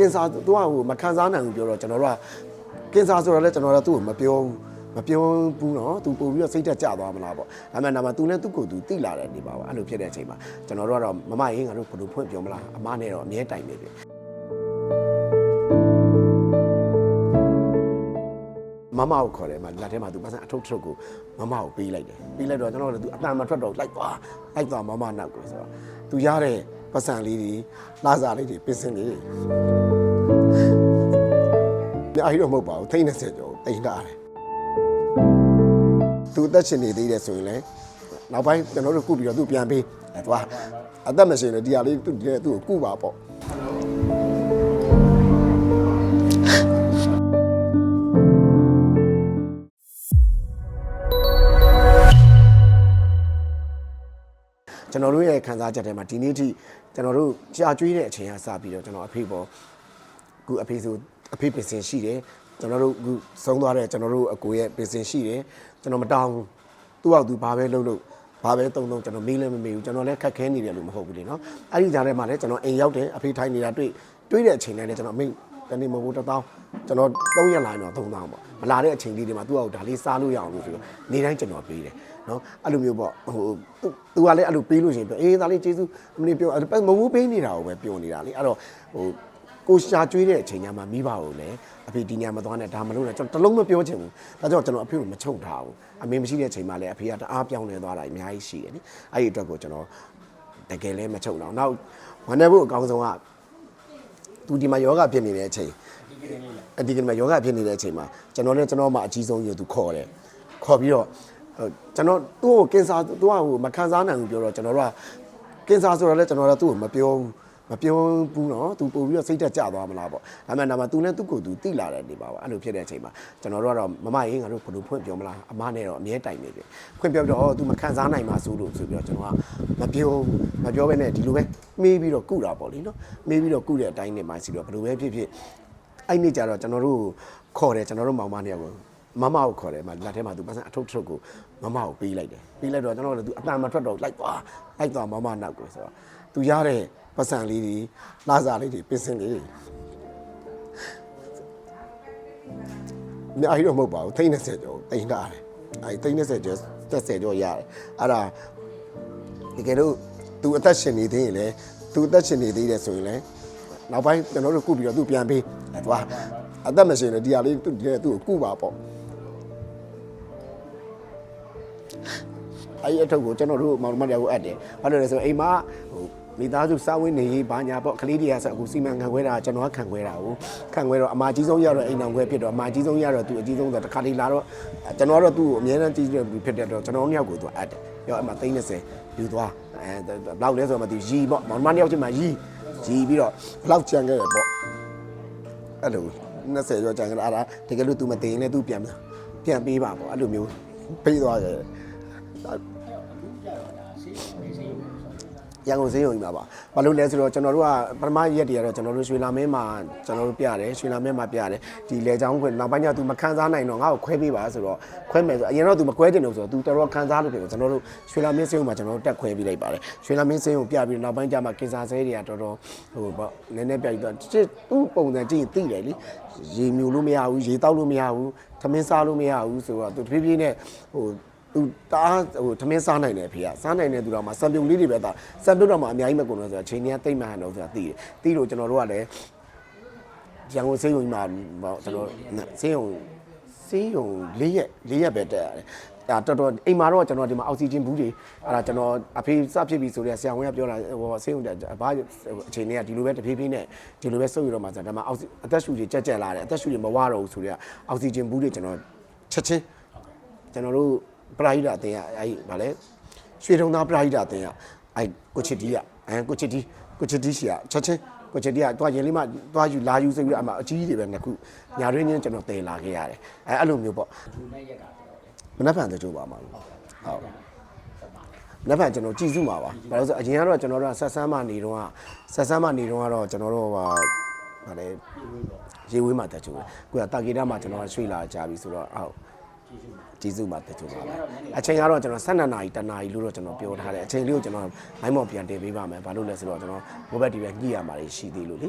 ကင်ဆာသူကဟိုမခံစားနိုင်ဘူးပြောတော့ကျွန်တော်တို့ကကင်ဆာဆိုတော့လည်းကျွန်တော်တို့သူ့ကိုမပြောဘူးမပြောဘူးနော်သူပို့ပြီးတော့စိတ်တက်ကြသွားမလားပေါ့ဒါမှနာမသူလည်းသူ့ကိုယ်သူတိလာတယ်နေပါပါအဲ့လိုဖြစ်တဲ့အချိန်မှာကျွန်တော်တို့ကတော့မမရင်းငါတို့ဘယ်လိုဖွင့်ပြောမလားအမနဲ့တော့အမြဲတိုင်နေပြီ မမကိုခေါ်တယ်မလက်ထဲမှာသူပတ်စံအထုပ်ထုပ်ကိုမမကိုပေးလိုက်တယ်ပေးလိုက်တော့ကျွန်တော်တို့သူအတန်မထွက်တော့လိုက်သွားလိုက်သွားမမနောက်ကိုဆိုတော့သူရတဲ့ပတ်စံလေးတွေလာစားလေးတွေပစ္စင်လေးတွေအများကြီးတော့မဟုတ်ပါဘူးထိန်း20ကျော်တိန်တာတယ်သူအသက်ရှင်နေသေးတယ်ဆိုရင်လည်းနောက်ပိုင်းကျွန်တော်တို့ကုပြီးတော့သူပြန်ပေးအဲသွားအသက်မရှင်လည်းဒီဟာလေးသူသူ့ကိုကုပါပေါ့ ကျွန်တော်တို့ရဲ့ခံစားချက်ထဲမှာဒီနေ့ထိကျွန်တော်တို့ကြာကျွေးတဲ့အချိန်ကစပြီးတော့ကျွန်တော်အဖေပေါ်ခုအဖေဆိုအဖေပင်စင်ရှိတယ်ကျွန်တော်တို့ခုဆုံးသွားတဲ့ကျွန်တော်တို့အကိုရဲ့ပင်စင်ရှိတယ်ကျွန်တော်မတောင်းဘူးသူ့အောက်သူဘာပဲလုပ်လို့ဘာပဲတုံတုံကျွန်တော်မေးလည်းမမေးဘူးကျွန်တော်လည်းခက်ခဲနေတယ်လို့မဟုတ်ဘူးလေနော်အဲ့ဒီကြားထဲမှာလည်းကျွန်တော်အိမ်ရောက်တယ်အဖေထိုင်နေတာတွေ့တွေ့တဲ့အချိန်တိုင်းလည်းကျွန်တော်မိ တ်တနေ့မဟုတ်တစ်သောင်းကျွန်တော်3ရက်လာရင်တော့3000ပေါ့မလာတဲ့အချိန်လေးတွေမှာသူ့အောက်ဒါလေးစားလို့ရအောင်လို့ဆိုတော့နေတိုင်းကျွန်တော်ပေးတယ်နော်အဲ့လိုမျိုးပေါ့ဟိုသူသူကလည်းအဲ့လိုပေးလို့ရှိရင်ပြောအေးဒါလေးကျေးဇူးမင်းပြောမဟုတ်ဘူးပေးနေတာကိုပဲပြောနေတာလေအဲ့တော့ဟိုကိုရှာကျွေးတဲ့အချိန်ညမှာမိဘကိုလည်းအဖေဒီညမှာသွားနေဒါမလုပ်နဲ့ကျွန်တော်တလုံးမပြောချင်ဘူးဒါကြောင့်ကျွန်တော်အဖေကိုမချုပ်ထားဘူးအမေမရှိတဲ့အချိန်မှာလည်းအဖေကတအားပြောင်းလဲသွားတာအများကြီးရှိတယ်နိအဲ့ဒီအတွက်ကိုကျွန်တော်တကယ်လည်းမချုပ်တော့နောက်ဝန်ထမ်းဖို့အကောင်းဆုံးက သူဒီမှာယောဂဖြစ်နေတဲ့အချိန်အဒီကနေ့မှာယောဂဖြစ်နေတဲ့အချိန်မှာကျွန်တော်လည်းကျွန်တော်မှအကြီးဆုံးယူသူခေါ်တယ်ခေါ်ပြီးတော့ဟိုကျွန်တော်သူ့ကိုကင်ဆာသူကဟိုမခံစားနိုင်ဘူးပြောတော့ကျွန်တော်တို့ကကင်ဆာဆိုတော့လည်းကျွန်တော်တို့သူ့ကိုမပြောဘူး မပြောဘူးเนาะသူပို့ပြီးတော့စိတ်တက်ကြသွားမလားပေါ့ဒါမှမဟုတ်သူလည်းသူ့ကိုယ်သူတိလာတဲ့နေပါပါအဲ့လိုဖြစ်တဲ့အချိန်မှာကျွန်တော်တို့ကတော့မမရေးငါတို့ဘယ်လိုဖွင့်ပြောမလားအမနဲ့တော့အမြဲတိုင်နေပြီဖွင့်ပြောပြီးတော့အော် तू မခံစားနိုင်ပါဆိုလို့ဆိုပြီးတော့ကျွန်တော်ကမပြောမပြောဘဲနဲ့ဒီလိုပဲမေးပြီးတော့ကုတာပေါ့လीเนาะမေးပြီးတော့ကုတဲ့အတိုင်းနေမှစီတော့ဘယ်လိုပဲဖြစ်ဖြစ်အဲ့နေ့ကျတော့ကျွန်တော်တို့ခေါ်တယ်ကျွန်တော်တို့မောင်မနှစ်ယောက်ကိုမမကိုခေါ်တယ်မလက်ထဲမှာသူပတ်စံအထုပ်ထုပ်ကိုမမကိုပေးလိုက်တယ်ပေးလိုက်တော့ကျွန်တော်တို့သူအတန်မထွက်တော့လိုက်သွားလိုက်သွားမမနောက်ကိုဆိုတော့သူရတဲ့ ပတ်စံလေးတွေလာစားလေးတွေပစ္စင်လေးတွေအများကြီးတော့မဟုတ်ပါဘူးထိန်း20ကျော်တိန်တာတယ်အဲထိန်း20ကျော်30ကျော်ရတယ်အဲ့ဒါတကယ်လို့သူအသက်ရှင်နေသေးရင်လည်းသူအသက်ရှင်နေသေးတယ်ဆိုရင်လည်းနောက်ပိုင်းကျွန်တော်တို့ကုပြီးတော့သူပြန်ပေးအဲသွားအသက်မရှင်လည်းဒီဟာလေးသူသူ့ကိုကုပါပေါ့အဲ့ဒီအထုပ်ကိုကျွန်တော်တို့မောင်မတွေကိုအပ်တယ်ဘာလို့လဲဆိုတော့အိမ်မှာဟို မိသားစုစာဝင်းနေရေးဘာညာပေါ့ကလေးတွေကဆက်အခုစီမံခံခွဲတာကျွန်တော်ကခံခွဲတာကိုခံခွဲတော့အမကြီးဆုံးရတော့အိမ်အောင်ခွဲဖြစ်တော့အမကြီးဆုံးရတော့သူအကြီးဆုံးဆိုတော့တစ်ခါလေးလာတော့ကျွန်တော်ကတော့သူ့ကိုအမြဲတမ်းကြီးတယ်ဖြစ်တဲ့တော့ကျွန်တော်နှစ်ယောက်ကိုသူအပ်တယ်ပြောအမ30ယူသွားအဲဘလောက်လဲဆိုတော့မသိရီပေါ့မောင်မနှစ်ယောက်ချင်းမှရီရီပြီးတော့ဘလောက်ကြံခဲ့ရပေါ့အဲ့လို20ကျော်ကြံခဲ့တာအဲ့ဒါတကယ်လို့ तू မသိရင်လည်း तू ပြန်ပြန်ပေးပါပေါ့အဲ့လိုမျိုးပေးသွားတယ် ရန်ကုန်ဈေးရုံကြီးမှာပါ။ဘာလို့လဲဆိုတော့ကျွန်တော်တို့ကပထမရက်တည်းကတော့ကျွန်တော်တို့ရွှေလာမင်းမှာကျွန်တော်တို့ပြတယ်ရွှေလာမင်းမှာပြတယ်ဒီလေချောင်းခွင့်နောက်ပိုင်းကျ तू မခန်းစားနိုင်တော့ငါ့ကိုခွဲပေးပါဆိုတော့ခွဲမယ်ဆိုအရင်တော့ तू မခွဲတင်လို့ဆိုတော့ तू တော်တော်ခန်းစားလို့ဖြစ်တယ်ကျွန်တော်တို့ရွှေလာမင်းဈေးရုံမှာကျွန်တော်တို့တက်ခွဲပေးလိုက်ပါတယ်ရွှေလာမင်းဈေးရုံပြပြီးနောက်ပိုင်းကျမှကင်ဆာဈေးတွေကတော်တော်ဟိုပေါ့နည်းနည်းပြပြီးတော့သူ့ပုံစံကြည့်ရင်သိတယ်လीရေမြူလို့မရဘူးရေတောက်လို့မရဘူးသမင်းစားလို့မရဘူးဆိုတော့ तू တဖြည်းဖြည်းနဲ့ဟို သူတအားဟိုသမင်းစားနိုင်တယ်ဖေကစားနိုင်တဲ့သူတော့မှစံပြုံလေးတွေပဲသားစံပြုံတော့မှအများကြီးမကုန်လို့ဆိုတော့ချိန်ကြီးတိတ်မှန်တော့ဆိုတာသိတယ်သိလို့ကျွန်တော်တို့ကလည်းရန်ကုန်စေးရုံမှာပေါ့ကျွန်တော်စေးရုံစေးရုံ၄ရက်၄ရက်ပဲတက်ရတယ်ဒါတော်တော်အိမ်မှာတော့ကျွန်တော်ဒီမှာအောက်ဆီဂျင်ဘူးတွေအဲ့ဒါကျွန်တော်အဖေစဖြစ်ပြီဆိုတော့ဆရာဝန်ကပြောတာဟိုဆေးရုံတက်ဘာအချိန်တွေကဒီလိုပဲတဖြည်းဖြည်းနဲ့ဒီလိုပဲစုပ်ရတော့မှာဆိုတော့ဒါမှအောက်ဆီအသက်ရှူတွေကြက်ကြက်လာတယ်အသက်ရှူတွေမဝတော့ဘူးဆိုတော့အောက်ဆီဂျင်ဘူးတွေကျွန်တော်ချက်ချင်းကျွန်တော်တို့ ပရာဟိတအတင်းကအဲ့ဗာလဲရွှေထုံသားပရာဟိတအတင်းကအဲ့ကိုချစ်တီးကအဲကိုချစ်တီးကိုချစ်တီးရှိကချက်ချင်းကိုချစ်တီးကတွားရင်လေးမှတွားယူလာယူဆိုပြီးတော့အမအကြီးတွေပဲနှစ်ခုညာရင်းချင်းကျွန်တော်တည်လာခဲ့ရတယ်အဲအဲ့လိုမျိုးပေါ့သူနဲ့ရက်ကတော်တယ်မနှက်ဖန်တကြိုးပါမှာလို့ဟုတ်မနှက်ဖန်ကျွန်တော်ကြည်စုမှာပါဘာလို့ဆိုအရင်ကတော့ကျွန်တော်တို့ကဆက်ဆမ်းမနေတော့ဆက်ဆမ်းမနေတော့ကတော့ကျွန်တော်တို့ဟာဗာလဲရေဝေးမှာတကြိုးပဲကိုကတာဂီတာမှာကျွန်တော်ရွှေ့လာကြပြီဆိုတော့ဟုတ် ကြည်စုမှာတကြိုးပါပဲအချိန်ကတော့ကျွန်တော်12နာရီတနာရီလို့တော့ကျွန်တော်ပြောထားတယ်အချိန်လေးကိုကျွန်တော်မိုင်းမော်ပြန်တင်ပေးပါမယ်ဘာလို့လဲဆိုတော့ကျွန်တော် mobile TV ညှိရမှာရှိသေးလို့လေ